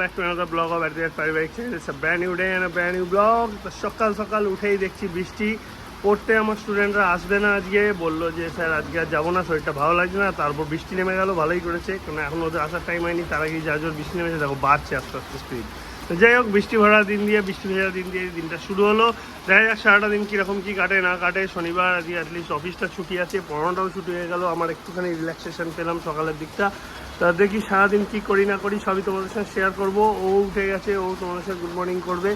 Back to another blog of adventure পারিবারিক channel it's brand new day and brand new blog তো সকাল সকাল উঠেই দেখছি বৃষ্টি। পড়তে আমার স্টুডেন্টরা আসবে না আজকে। বলল যে, স্যার, আজকে আর যাব না, শরীরটা ভালো লাগছে না। তারপর বৃষ্টি নেমে গেল, ভালোই করেছে। কারণ এখন ওদের আসার টাইম হয়নি, তার আগেই যা জোর বৃষ্টি নেমেছে, দেখো বাড়ছে আস্তে আস্তে স্পিড তো যাই হোক, বৃষ্টি ভরা দিন দিয়ে, বৃষ্টি ভেজা দিন দিয়ে দিনটা শুরু হলো। দেখা যাক সারাটা দিন কীরকম কী কাটে, না কাটে। শনিবার আজকে অ্যাটলিস্ট অফিসটা ছুটি আছে, পড়ানোটাও ছুটি হয়ে গেল। আমার একটুখানি রিল্যাক্সেশন পেলাম সকালের দিকটা। তা দেখি সারাদিন কী করি না করি, সবই তোমাদের সাথে শেয়ার করব। ও উঠে গেছে, ও তোমাদের সাথে গুড মর্নিং করবে।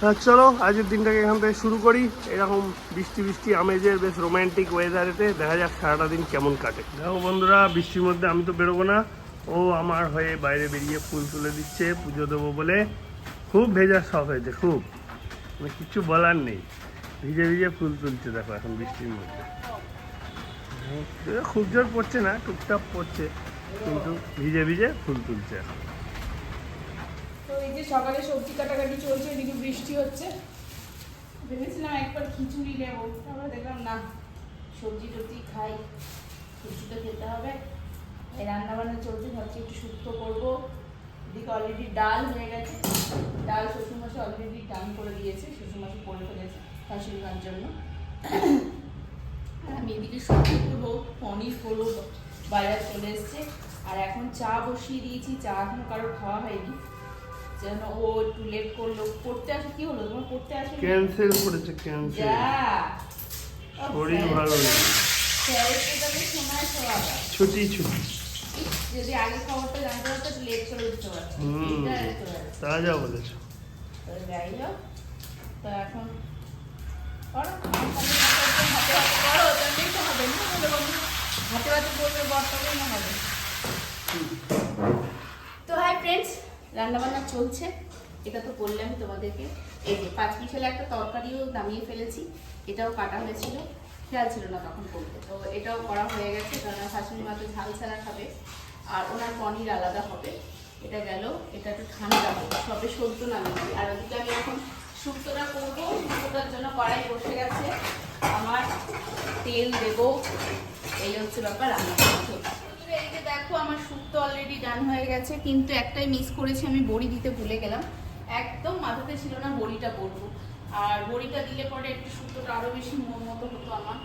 তা চলো, আজকের দিনটাকে এখান থেকে শুরু করি। এরকম বৃষ্টি বৃষ্টি, আমেজের বেশ রোমান্টিক ওয়েদারেতে দেখা যাক সারাটা দিন কেমন কাটে। দেখো বন্ধুরা, বৃষ্টির মধ্যে আমি তো বেরোবো না। ও আমার হয়ে বাইরে বেরিয়ে ফুল তুলে দিচ্ছে, পুজো দেবো বলে। খুব ভেজার শখ হয়েছে, খুব। মানে কিছু বলার নেই। ভিজে ভিজে ফুল তুলছে দেখো এখন বৃষ্টির মধ্যে। খুব জোর পড়ছে না, টুকটাক পড়ছে। কিন্তু ভিজে ভিজে ফুল তুলছে। এই যে সকালে সবজি কাটাকাটি চলছে, এদিকে বৃষ্টি হচ্ছে। ভেবেছিলাম একবার খিচুড়ি নেব, তারপরে দেখলাম না, সবজি টবজি খাই তো খেতে হবে। এই রান্না বান্না চলছে, ভাবছি একটু শুক্তো করব। এদিকে অলরেডি ডাল হয়ে গেছে। ডাল শ্বশুরমশাই অলরেডি ডান করে দিয়েছে, শ্বশুরমশাই করে ফেলেছে শাশুড়ি মার জন্য। আমি এদিকে সবজি করব, পনির করব। বাইরে চলে এসছে। আর এখন চা বসিয়ে দিয়েছি চা এখনও কারও খাওয়া হয়নি। যেন ও একটু লেট করল। পড়তে আসে কি হলো? তোমার পড়তে আসে ক্যান্সেল করেছে ক্যান্সেল যা। শরীর ভালো আবার ছুটি ছুটি। যদি আগে খবরটা জানতে পারতো লেট করে দিতে পারতো। তা যা বলেছ। তো যাই হোক তো এখন করো আমার সামনে হাতে হাতে করো তাহলেই তো হবে না বলে বন্ধু হাতে করবে, বর্তমানে না হবে। তো হাই ফ্রেন্ডস রান্না বান্না চলছে। এটা তো বললামই তোমাদেরকে। এই যে পাঁচ পিছলে একটা তরকারিও নামিয়ে ফেলেছি। এটাও কাটা হয়েছিল। খেয়াল ছিল না তখন করতে। তো এটাও করা হয়ে গেছে। কারণ শাশুড়ি মা ঝাল ছাড়া খাবে। আর ওনার পনির আলাদা হবে। এটা গেল। এটা একটু ঠান্ডা হবে। সবে সদ্য নামিয়েছি আর ওদিকে আমি এখন শুক্তোটা করব। শুক্তোটার জন্য কড়াই বসে গেছে। আমার তেল দেবো। এই হচ্ছে ব্যাপার এই যে দেখো, আমার শুক্তো অলরেডি ডান হয়ে গেছে, কিন্তু একটাই মিস করেছি, আমি বড়ি দিতে ভুলে গেলাম। একদম মাথাতে ছিল না বড়িটা করব। আর বড়িটা দিলে পরে একটু শুক্তোটা আরও বেশি মতো হতো আমার।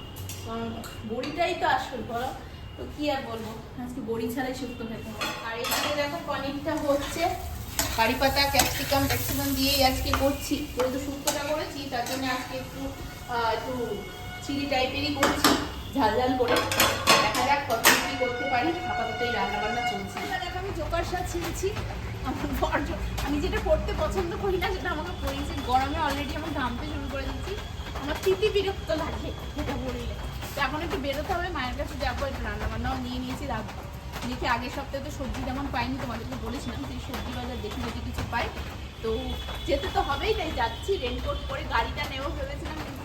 কারণ বড়িটাই তো আসল বলো, তো কি আর বলব? আজকে বড়ি ছাড়াই শুক্তো খেতে আর এখানে দেখো, পনিরটা হচ্ছে কারি পাতা ক্যাপসিকাম ট্যাক্সিকাম দিয়েই আজকে করছি। যেহেতু শুক্তোটা করেছি, তার জন্য আজকে একটু একটু চিলি টাইপেরই করছি, ঝাল ঝাল করে। দেখা যাক কত কি করতে পারি। আপাতত এই রান্না বান্না চলছে দেখো, আমি জোকার সাজ ছিঁড়েছি। আমার আমি যেটা পড়তে পছন্দ করি না, সেটা আমাকে পড়িয়েছি। গরমে অলরেডি আমার ঘামতে শুরু করে দিচ্ছি আমার তিতি বিরক্ত লাগে, এটা পড়লে তো এখন একটু বেরোতে হবে, মায়ের কাছে যাব, একটু রান্নাবান্নাও নিয়ে নিয়েছি, রাখব। দেখি, আগের সপ্তাহে তো সবজি তেমন পাইনি, তোমাদেরকে বলেছিলাম, সেই সবজি বাজার দেখি যদি কিছু পাই। তো যেতে তো হবেই তাই যাচ্ছি রেনকোট পরে গাড়িটা নেব ভেবেছিলাম, কিন্তু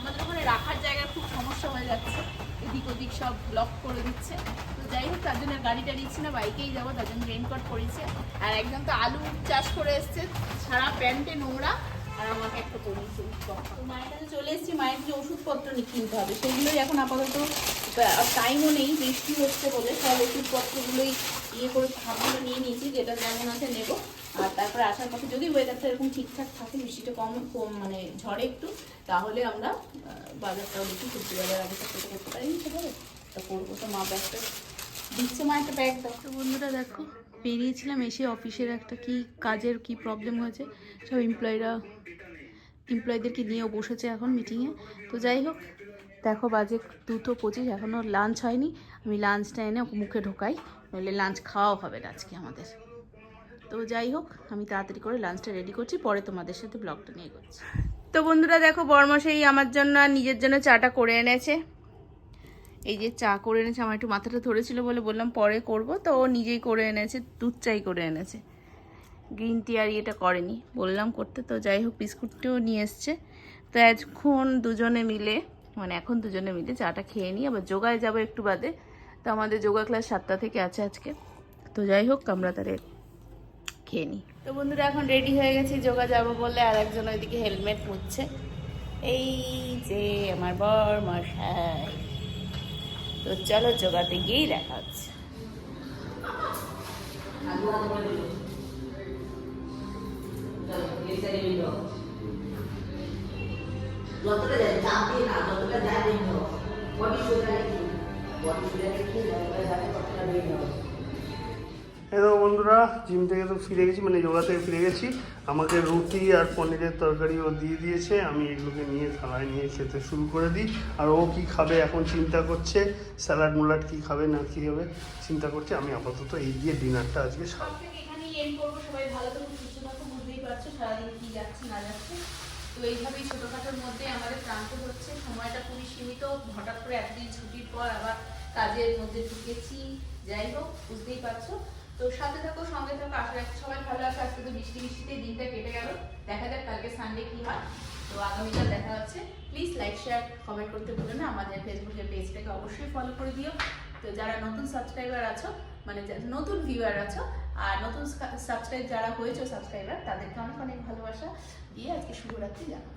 আমাদের ওখানে রাখার জায়গার খুব সমস্যা হয়ে যাচ্ছে। এদিক ওদিক সব ব্লক করে দিচ্ছে। তো যাই হোক, তার জন্য গাড়িটা নিচ্ছি না, বাইকেই যাব, তার জন্য রেনকোট পরেছে। আর একজন তো আলু চাষ করে এসছে, সারা প্যান্টে নোংরা। আর আমাকে একটা পরিয়েছে তো মায়ের কাছে চলে এসেছি, মায়ের কিছু ওষুধপত্র কিনতে হবে। সেগুলোই এখন আপাতত টাইমও নেই, বৃষ্টি হচ্ছে বলে সব ওষুধপত্রগুলোই ইয়ে করে ভাবগুলো নিয়ে নিয়েছি, যেটা যেমন আছে নেব। আর তারপরে আসার পথে যদি ওয়েদারটা এরকম ঠিকঠাক থাকে, বৃষ্টিটা কম কম মানে ঝড়ে একটু, তাহলে আমরা বাজারটাও দেখি, সবজি বাজার আগে করতে পারি, সেভাবে। তা করব, তো মা ব্যাগটা বন্ধুরা দেখো, বেরিয়েছিলাম এসে অফিসের একটা কি কাজের কি প্রবলেম হয়েছে, সব এমপ্লয়িরা এমপ্লয়ীদেরকে নিয়েও বসেছে এখন মিটিংয়ে তো যাই হোক, দেখো বাজে দুটো পঁচিশ এখনও লাঞ্চ হয়নি। আমি লাঞ্চটা এনে মুখে ঢোকাই, নইলে লাঞ্চ খাওয়াও হবে না আজকে আমাদের। তো যাই হোক, আমি তাড়াতাড়ি করে লাঞ্চটা রেডি করছি, পরে তোমাদের সাথে ব্লগটা নিয়ে করছি। তো বন্ধুরা দেখো বর্মশাই আমার জন্য আর নিজের জন্য চাটা করে এনেছে। এই যে চা করে এনেছে, আমার একটু মাথাটা ধরেছিল বলে বললাম পরে করব। তো ও নিজেই করে এনেছে, দুধ চাই করে এনেছে। গ্রিন টি আর ইয়েটা করেনি, বললাম করতে। তো যাই হোক, বিস্কুটটিও নিয়ে এসছে। তো এখন দুজনে মিলে মানে এখন দুজনে মিলে চাটা খেয়ে নিই। আবার যোগায় যাব একটু বাদে। তো আমাদের যোগা ক্লাস সাতটা থেকে আছে আজকে। তো যাই হোক, আমরা তাহলে খেয়ে নিই। তো বন্ধুরা, এখন রেডি হয়ে গেছি, যোগা যাব বলে। আর একজন ওইদিকে হেলমেট মুছছে এই যে আমার বর মশাই। তো চলো যোগাতে গিয়েই দেখা হচ্ছে। যতটা যায় চাপ দিয়ে না যতটা যায় এই বন্ধুরা জিম থেকে তো ফিরে গেছি মানে যোগা থেকে ফিরে গেছি। আমাকে রুটি আর পনিরের তরকারি ও দিয়ে দিয়েছে। আমি এগুলোকে নিয়ে থালায় নিয়ে খেতে শুরু করে দিই। আর ও কি খাবে এখন চিন্তা করছে? স্যালাড মুলাড কি খাবে না কি হবে? চিন্তা করছে। আমি আপাতত এই দিয়ে ডিনারটা আজকে সারবো সারাদিন কি যাচ্ছে, না যাচ্ছে। তো এইভাবেই ছোটোখাটোর মধ্যে আমাদের ক্লান্ত হচ্ছে। সময়টা খুবই সীমিত। হঠাৎ করে ছুটির পর আবার কাজের মধ্যে ঢুকেছি। যাই হোক, বুঝতেই পারছ। তো সাথে থাকো, সঙ্গে থাকো, আশা রাখছি সবাই ভালো আছে। আজকে তো বৃষ্টি বৃষ্টিতে দিনটা কেটে গেল। দেখা যাক কালকে সানডে কি হয়। তো আগামীকাল দেখা হচ্ছে। প্লিজ লাইক শেয়ার কমেন্ট করতে ভুলো না। আমাদের ফেসবুকের পেজটাকে অবশ্যই ফলো করে দিও। তো যারা নতুন সাবস্ক্রাইবার আছো মানে নতুন ভিউয়ার আছো, আর নতুন সাবস্ক্রাইব যারা হয়েছে সাবস্ক্রাইবার তাদেরকে অনেক অনেক ভালোবাসা। দিয়ে আজকে শুভরাত্রি জানাব।